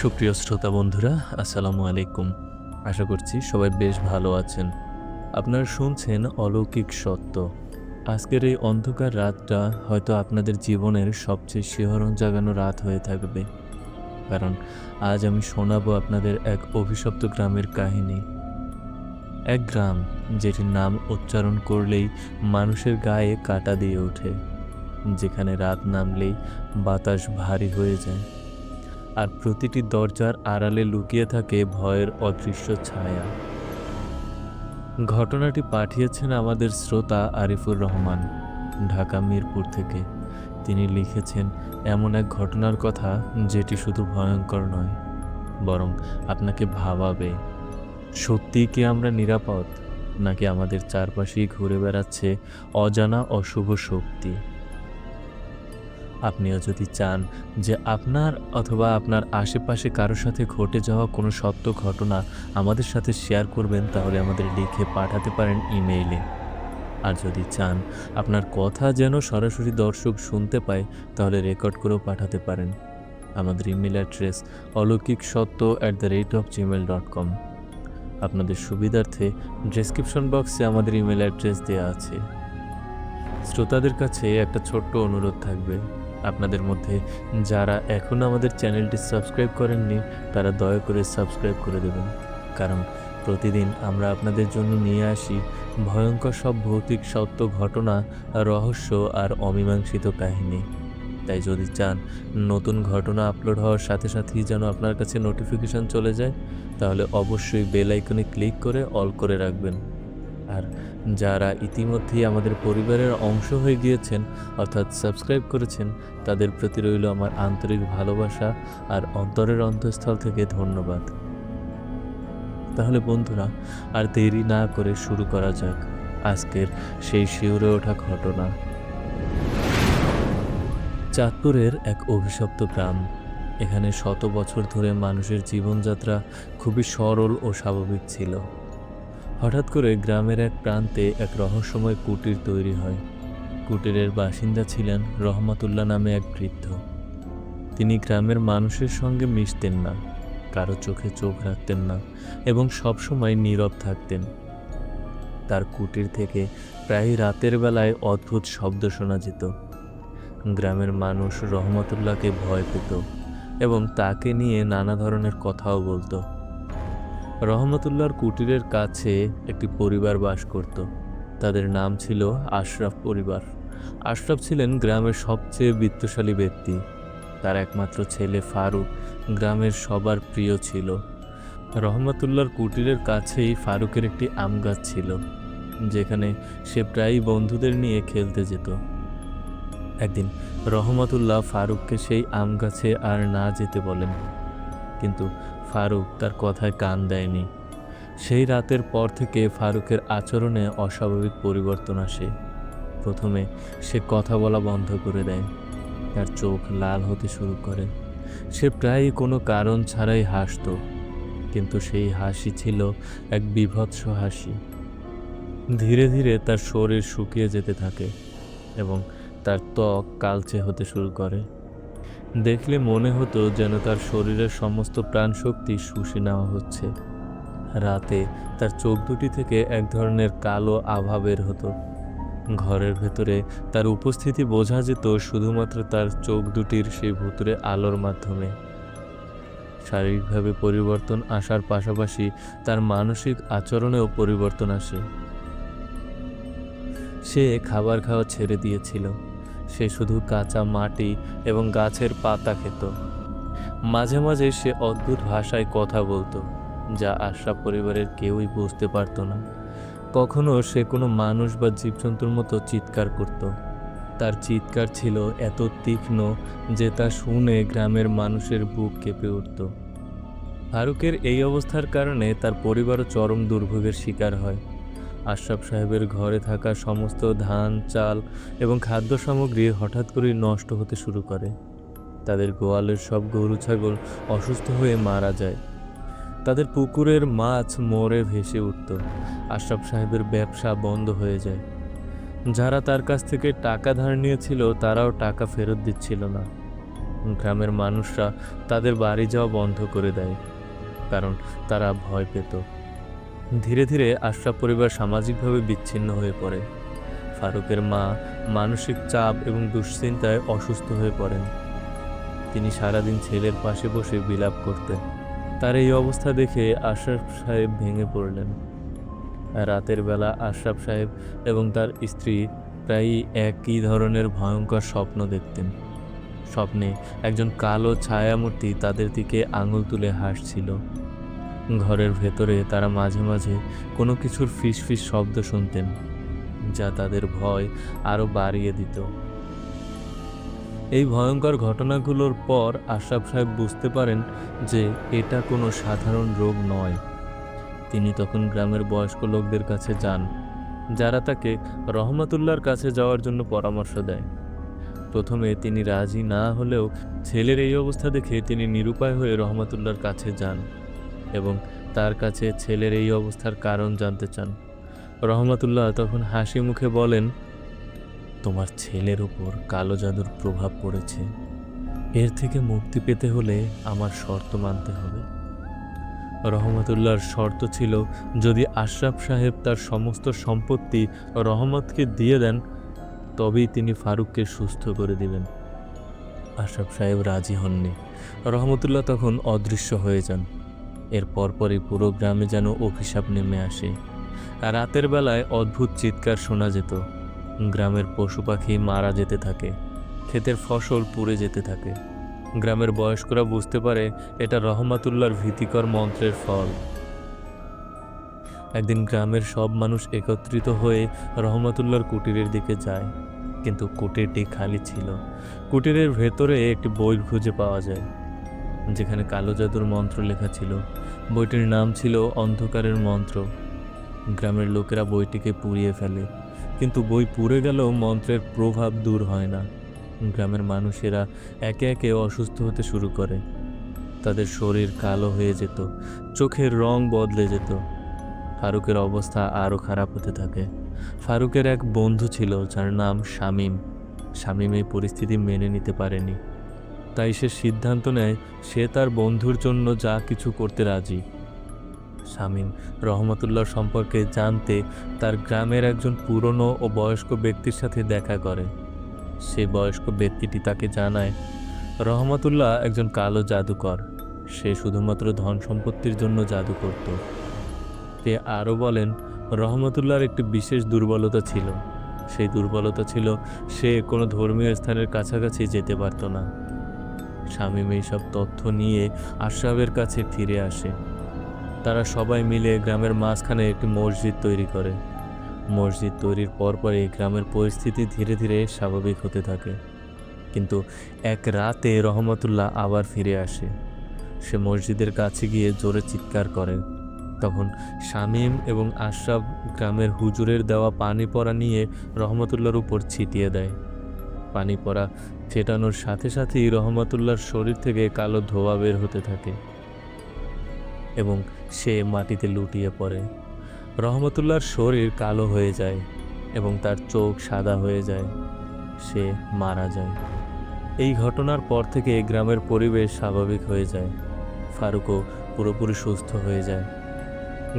সুপ্রিয় শ্রোতা বন্ধুরা, আসসালামু আলাইকুম। আশা করছি সবাই বেশ ভালো আছেন। আপনারা শুনছেন অলৌকিক সত্য। আজকের এই অন্ধকার রাতটা হয়তো আপনাদের জীবনের সবচেয়ে শিহরণ জাগানো রাত হয়ে থাকবে। কারণ আজ আমি শোনাবো আপনাদের এক অভিশপ্ত গ্রামের কাহিনী। এক গ্রাম যেটির নাম উচ্চারণ করলেই মানুষের গায়ে কাটা দিয়ে ওঠে। যেখানে রাত নামলেই বাতাস ভারী হয়ে যায়। আর প্রতিটি দরজার আড়ালে লুকিয়ে থাকে ভয়ের অদৃশ্য ছায়া। ঘটনাটি পাঠিয়েছেন আমাদের শ্রোতা আরিফুর রহমান, ঢাকা মিরপুর থেকে। তিনি লিখেছেন, এমন এক ঘটনার কথা যেটি শুধু ভয়ঙ্কর নয়, বরং আপনাকে ভাবাবে। সত্যি কি আমরা নিরাপদ, নাকি আমাদের চারপাশেই ঘুরে বেড়াচ্ছে অজানা অশুভ শক্তি? আপনিও যদি চান যে আপনার অথবা আপনার আশেপাশে কারোর সাথে ঘটে যাওয়া কোনো সত্য ঘটনা আমাদের সাথে শেয়ার করবেন, তাহলে আমাদের লিখে পাঠাতে পারেন ইমেইলে আর যদি চান আপনার কথা যেন সরাসরি দর্শক শুনতে পায়, তাহলে রেকর্ড করেও পাঠাতে পারেন। আমাদের ইমেল অ্যাড্রেস অলৌকিক সত্য at the rate of gmail dot com আপনাদের সুবিধার্থে ডেসক্রিপশন বক্সে আমাদের ইমেল অ্যাড্রেস দেওয়া আছে। শ্রোতাদের কাছে একটা ছোট্ট অনুরোধ থাকবে। আপনাদের মধ্যে যারা এখনও আমাদের চ্যানেলটি সাবস্ক্রাইব করেননি, তারা দয়া করে সাবস্ক্রাইব করে দেবেন। কারণ প্রতিদিন আমরা আপনাদের জন্য নিয়ে আসি ভয়ঙ্কর সব ভৌতিক সত্য ঘটনা, রহস্য আর অমীমাংসিত কাহিনী। তাই যদি চান নতুন ঘটনা আপলোড হওয়ার সাথে সাথেই যেন আপনার কাছে নোটিফিকেশন চলে যায়, তাহলে অবশ্যই বেল আইকনে ক্লিক করে অল করে রাখবেন। আর যারা ইতিমধ্যেই আমাদের পরিবারের অংশ হয়ে গিয়েছেন, অর্থাৎ সাবস্ক্রাইব করেছেন, তাদের প্রতি রইল আমার আন্তরিক ভালোবাসা আর অন্তরের অন্তঃস্থল থেকে ধন্যবাদ। তাহলে বন্ধুরা, আর দেরি না করে শুরু করা যাক আজকের সেই শিউরে ওঠা ঘটনা। চাঁদপুরের এক অভিশপ্ত গ্রাম। এখানে শত বছর ধরে মানুষের জীবনযাত্রা খুবই সরল ও স্বাভাবিক ছিল। হঠাৎ করে গ্রামের এক প্রান্তে এক রহস্যময় কুটির তৈরি হয়। কুটিরের বাসিন্দা ছিলেন রহমতুল্লাহ নামে এক বৃদ্ধ। তিনি গ্রামের মানুষের সঙ্গে মিশতেন না, কারও চোখে চোখ রাখতেন না এবং সবসময় নীরব থাকতেন। তার কুটির থেকে প্রায় রাতের বেলায় অদ্ভুত শব্দ শোনা যেত। গ্রামের মানুষ রহমতুল্লাহকে ভয় পেত এবং তাকে নিয়ে নানা ধরনের কথাও বলতো। রহমতুল্লাহর কুটিরের কাছে একটি পরিবার বাস করত। তাদের নাম ছিল আশরাফ পরিবার। আশরাফ ছিলেন গ্রামের সবচেয়ে বিত্তশালী ব্যক্তি। তার একমাত্র ছেলে ফারুক গ্রামের সবার প্রিয় ছিল। রহমতুল্লাহর কুটিরের কাছেই ফারুকের একটি আম গাছ ছিল, যেখানে সে প্রায়ই বন্ধুদের নিয়ে খেলতে যেত। একদিন রহমতুল্লাহ ফারুককে সেই আম গাছে আর না যেতে বলেন। কিন্তু ফারুক তার কথায় কান দেয়নি। সেই রাতের পর থেকে ফারুকের আচরণে অস্বাভাবিক পরিবর্তন আসে। প্রথমে সে কথা বলা বন্ধ করে দেয়। তার চোখ লাল হতে শুরু করে। সে প্রায়ই কোনো কারণ ছাড়াই হাসত, কিন্তু সেই হাসি ছিল এক বিভৎস হাসি। ধীরে ধীরে তার শরীর শুকিয়ে যেতে থাকে এবং তার ত্বক কালচে হতে শুরু করে। দেখলে মনে হতো যেন তার শরীরের সমস্ত প্রাণশক্তি শুষে নেওয়া হচ্ছে। রাতে তার চোখ দুটি থেকে এক ধরনের কালো আভা বের হতো। ঘরের ভেতরে তার উপস্থিতি বোঝা যেত শুধুমাত্র তার চোখ দুটির সেই ভুতুরে আলোর মাধ্যমে। শারীরিকভাবে পরিবর্তন আসার পাশাপাশি তার মানসিক আচরণেও পরিবর্তন আসে। সে খাবার খাওয়া ছেড়ে দিয়েছিল। সে শুধু কাঁচা মাটি এবং গাছের পাতা খেত। মাঝে মাঝে সে অদ্ভুত ভাষায় কথা বলতো, যা আশা পরিবারের কেউই বুঝতে পারতো না। কখনো সে কোনো মানুষ বা জীবজন্তুর মতো চিৎকার করত। তার চিৎকার ছিল এত তীক্ষ্ণ যে তা শুনে গ্রামের মানুষের বুক কেঁপে উঠত। ফারুকের এই অবস্থার কারণে তার পরিবারও চরম দুর্ভোগের শিকার হয়। আশরাফ সাহেবের ঘরে থাকা সমস্ত ধান, চাল এবং খাদ্য সামগ্রী হঠাৎ করেই নষ্ট হতে শুরু করে। তাদের গোয়ালের সব গরু ছাগল অসুস্থ হয়ে মারা যায়। তাদের পুকুরের মাছ মরে ভেসে উঠত। আশরাফ সাহেবের ব্যবসা বন্ধ হয়ে যায়। যারা তার কাছ থেকে টাকা ধার নিয়েছিল, তারাও টাকা ফেরত দিচ্ছিল না। গ্রামের মানুষরা তাদের বাড়ি যাওয়া বন্ধ করে দেয়, কারণ তারা ভয় পেত। ধীরে ধীরে আশরাফ পরিবার সামাজিকভাবে বিচ্ছিন্ন হয়ে পড়ে। ফারুকের মা মানসিক চাপ এবং দুশ্চিন্তায় অসুস্থ হয়ে পড়েন। তিনি সারাদিন ছেলের পাশে বসে বিলাপ করতেন। তার এই অবস্থা দেখে আশরাফ সাহেব ভেঙে পড়লেন। রাতের বেলা আশরাফ সাহেব এবং তার স্ত্রী প্রায়ই একই ধরনের ভয়ঙ্কর স্বপ্ন দেখতেন। স্বপ্নে একজন কালো ছায়ামূর্তি তাদের দিকে আঙুল তুলে হাসছিল। ঘরের ভেতরে তারা মাঝে মাঝে কোনো কিছুর ফিসফিস শব্দ শুনতেন, যা তাদের ভয় আরও বাড়িয়ে দিত। এই ভয়ঙ্কর ঘটনাগুলোর পর আশরাফ সাহেব বুঝতে পারেন যে এটা কোনো সাধারণ রোগ নয়। তিনি তখন গ্রামের বয়স্ক লোকদের কাছে যান, যারা তাকে রহমতুল্লাহর কাছে যাওয়ার জন্য পরামর্শ দেয়। প্রথমে তিনি রাজি না হলেও ছেলের এই অবস্থা দেখে তিনি নিরুপায় হয়ে রহমতুল্লাহর কাছে যান। এবং তার কাছে ছেলের এই অবস্থার কারণ জানতে চান। রহমতুল্লাহ তখন হাসি মুখে বলেন, তোমার ছেলের উপর কালো জাদুর প্রভাব পড়েছে। এর থেকে মুক্তি পেতে হলে আমার শর্ত মানতে হবে। রহমতুল্লাহর শর্ত ছিল, যদি আশরাফ সাহেব তার সমস্ত সম্পত্তি রহমতকে দিয়ে দেন, তবেই তিনি ফারুককে সুস্থ করে দিবেন। আশরাফ সাহেব রাজি হননি। রহমতুল্লাহ তখন অদৃশ্য হয়ে যান। এর পরপরই পুরো গ্রামে যেন অভিশাপ নেমে আসে। আর রাতের বেলায় অদ্ভুত চিৎকার শোনা যেত। গ্রামের পশু পাখি মারা যেতে থাকে, ক্ষেতের ফসল পুড়ে যেতে থাকে। গ্রামের বয়স্করা বুঝতে পারে এটা রহমাতুল্লার ভীতিকর মন্ত্রের ফল। একদিন গ্রামের সব মানুষ একত্রিত হয়ে রহমতুল্লাহর কুটিরের দিকে যায়, কিন্তু কুটিরটি খালি ছিল। কুটিরের ভেতরে একটি বই খুঁজে পাওয়া যায়। যেখানে কালো জাদুর মন্ত্র লেখা ছিল। বইটির নাম ছিল অন্ধকারের মন্ত্র। গ্রামের লোকেরা বইটিকে পুড়িয়ে ফেলে। কিন্তু বই পুড়ে গেলেও মন্ত্রের প্রভাব দূর হয় না। গ্রামের মানুষেরা একে একে অসুস্থ হতে শুরু করে। তাদের শরীর কালো হয়ে যেত, চোখের রং বদলে যেত। ফারুকের অবস্থা আরও খারাপ হতে থাকে। ফারুকের এক বন্ধু ছিল যার নাম শামীম। শামীম এই পরিস্থিতি মেনে নিতে পারেনি। তাই সে সিদ্ধান্ত নেয় সে তার বন্ধুর জন্য যা কিছু করতে রাজি। শামীম রহমতুল্লাহ সম্পর্কে জানতে তার গ্রামের একজন পুরনো ও বয়স্ক ব্যক্তির সাথে দেখা করে। সে বয়স্ক ব্যক্তিটি তাকে জানায়, রহমতুল্লাহ একজন কালো জাদুকর। সে শুধুমাত্র ধন সম্পত্তির জন্য জাদু করত। তে আরও বলেন, রহমতুল্লাহর একটি বিশেষ দুর্বলতা ছিল। সেই দুর্বলতা ছিল সে কোনো ধর্মীয় স্থানের কাছাকাছি যেতে পারত না। শামীম এইসব তথ্য নিয়ে আশরাফের কাছে ফিরে আসে। তারা সবাই মিলে গ্রামের মাঝখানে একটি মসজিদ তৈরি করে। মসজিদ তৈরির পরপরই গ্রামের পরিস্থিতি ধীরে ধীরে স্বাভাবিক হতে থাকে। কিন্তু এক রাতে রহমতুল্লাহ আবার ফিরে আসে। সে মসজিদের কাছে গিয়ে জোরে চিৎকার করে। তখন শামীম এবং আশরাফ গ্রামের হুজুরের দেওয়া পানি পড়া নিয়ে রহমতুল্লার উপর ছিটিয়ে দেয়। পানি পড়া ছেটানোর সাথে সাথেই রহমতুল্লাহর শরীর থেকে কালো ধোয়া বের হতে থাকে এবং সে মাটিতে লুটিয়ে পড়ে। রহমতুল্লার শরীর কালো হয়ে যায় এবং তার চোখ সাদা হয়ে যায়। সে মারা যায়। এই ঘটনার পর থেকে গ্রামের পরিবেশ স্বাভাবিক হয়ে যায়। ফারুকও পুরোপুরি সুস্থ হয়ে যায়।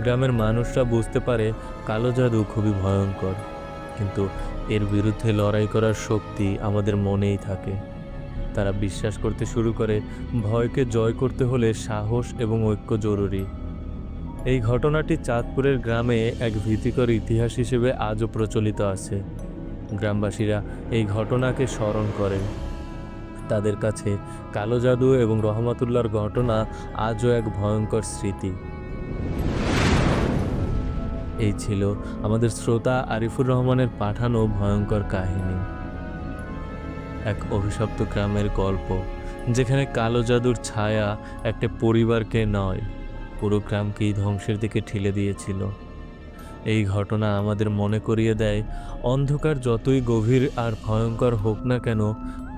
গ্রামের মানুষরা বুঝতে পারে কালো জাদু খুবই ভয়ঙ্কর। কিন্তু এর বিরুদ্ধে লড়াই করার শক্তি আমাদের মনেই থাকে। তারা বিশ্বাস করতে শুরু করে, ভয়কে জয় করতে হলে সাহস এবং ঐক্য জরুরি। এই ঘটনাটি চাঁদপুরের গ্রামে এক ভীতিকর ইতিহাস হিসেবে আজও প্রচলিত আছে। গ্রামবাসীরা এই ঘটনাকে স্মরণ করে। তাদের কাছে কালো জাদু এবং রহমাতুল্লাহর ঘটনা আজও এক ভয়ঙ্কর স্মৃতি। এই ছিল আমাদের শ্রোতা আরিফুর রহমানের পাঠানো ভয়ঙ্কর কাহিনী। এক অভিশপ্ত গ্রামের গল্প, যেখানে কালো জাদুর ছায়া একটা পরিবারকে নয়, পুরো গ্রামকেই ধ্বংসের দিকে ঠেলে দিয়েছিল। এই ঘটনা আমাদের মনে করিয়ে দেয়, অন্ধকার যতই গভীর আর ভয়ঙ্কর হোক না কেন,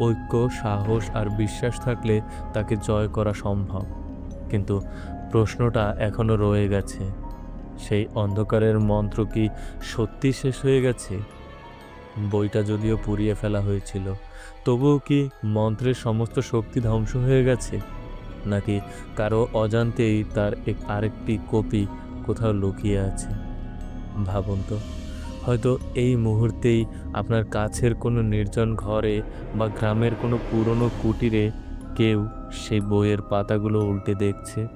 ঐক্য, সাহস আর বিশ্বাস থাকলে তাকে জয় করা সম্ভব। কিন্তু প্রশ্নটা এখনও রয়ে গেছে। সেই অন্ধকারের মন্ত্র কি সত্যি শেষ হয়ে গেছে? বইটা যদিও পুড়িয়ে ফেলা হয়েছিল, তবুও কি মন্ত্রের সমস্ত শক্তি ধ্বংস হয়ে গেছে? নাকি কারও অজান্তেই তার এক আরেকটি কপি কোথাও লুকিয়ে আছে? ভাবুন তো, হয়তো এই মুহূর্তেই আপনার কাছের কোনো নির্জন ঘরে বা গ্রামের কোনো পুরনো কুটিরে কেউ সেই বইয়ের পাতাগুলো উল্টে দেখছে।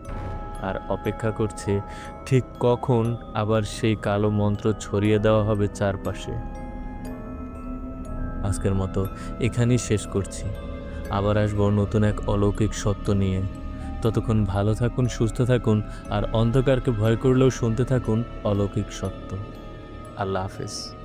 আর অপেক্ষা করছে, ঠিক কখন আবার সেই কালো মন্ত্র ছড়িয়ে দেওয়া হবে চারপাশে। আজকের মতো এখানেই শেষ করছি। আবার আসব নতুন এক অলৌকিক সত্য নিয়ে। ততক্ষণ ভালো থাকুন, সুস্থ থাকুন, আর অন্ধকারকে ভয় করলেও শুনতে থাকুন অলৌকিক সত্য। আল্লাহ হাফেজ।